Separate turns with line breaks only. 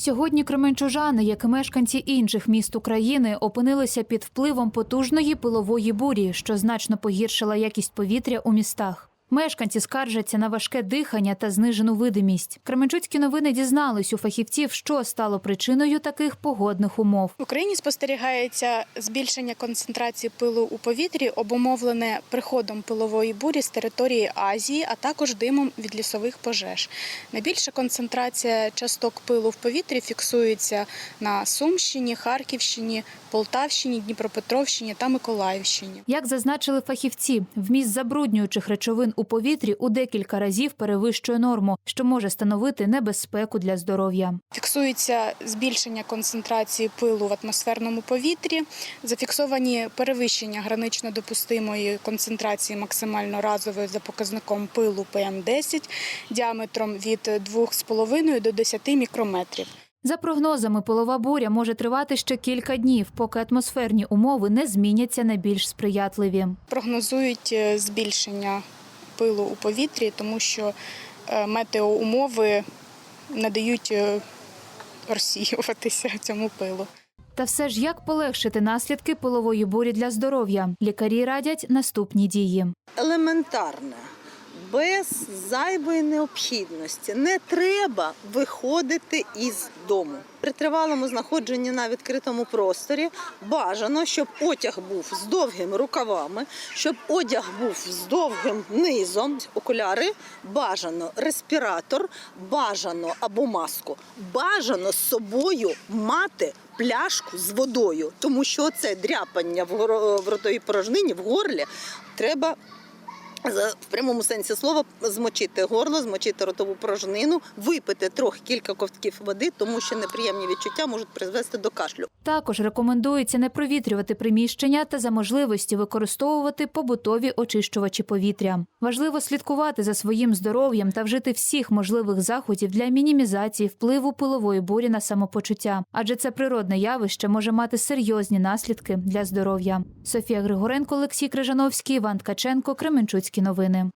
Сьогодні кременчужани, як і мешканці інших міст України, опинилися під впливом потужної пилової бурі, що значно погіршила якість повітря у містах. Мешканці скаржаться на важке дихання та знижену видимість. Кременчуцькі новини дізнались у фахівців, що стало причиною таких погодних умов.
В Україні спостерігається збільшення концентрації пилу у повітрі, обумовлене приходом пилової бурі з території Азії, а також димом від лісових пожеж. Найбільша концентрація часток пилу в повітрі фіксується на Сумщині, Харківщині, Полтавщині, Дніпропетровщині та Миколаївщині.
Як зазначили фахівці, вміст забруднюючих речовин у повітрі у декілька разів перевищує норму, що може становити небезпеку для здоров'я.
Фіксується збільшення концентрації пилу в атмосферному повітрі, зафіксовані перевищення гранично допустимої концентрації максимально разової за показником пилу ПМ10 діаметром від 2,5 до 10 мікрометрів.
За прогнозами, пилова буря може тривати ще кілька днів, поки атмосферні умови не зміняться на більш сприятливі.
Прогнозують е, збільшення пилу у повітрі, тому що е, метеоумови не дають е, розсіюватися цьому пилу.
Та все ж як полегшити наслідки пилової бурі для здоров'я? Лікарі радять наступні дії.
елементарне. Без зайвої необхідності не треба виходити із дому. При тривалому знаходженні на відкритому просторі бажано, щоб одяг був з довгими рукавами, щоб одяг був з довгим низом, окуляри, бажано респіратор, бажано або маску. Бажано з собою мати пляшку з водою, тому що це дряпання в ротовій порожнині в горлі треба в прямому сенсі слова змочити горло, змочити ротову порожнину, випити трохи кілька ковтків води, тому що неприємні відчуття можуть призвести до кашлю.
Також рекомендується не провітрювати приміщення та за можливості використовувати побутові очищувачі повітря. Важливо слідкувати за своїм здоров'ям та вжити всіх можливих заходів для мінімізації впливу пилової бурі на самопочуття, адже це природне явище може мати серйозні наслідки для здоров'я. Софія Григоренко, Олексій Крижановський, Іван Ткаченко, Кременчуцькі новини.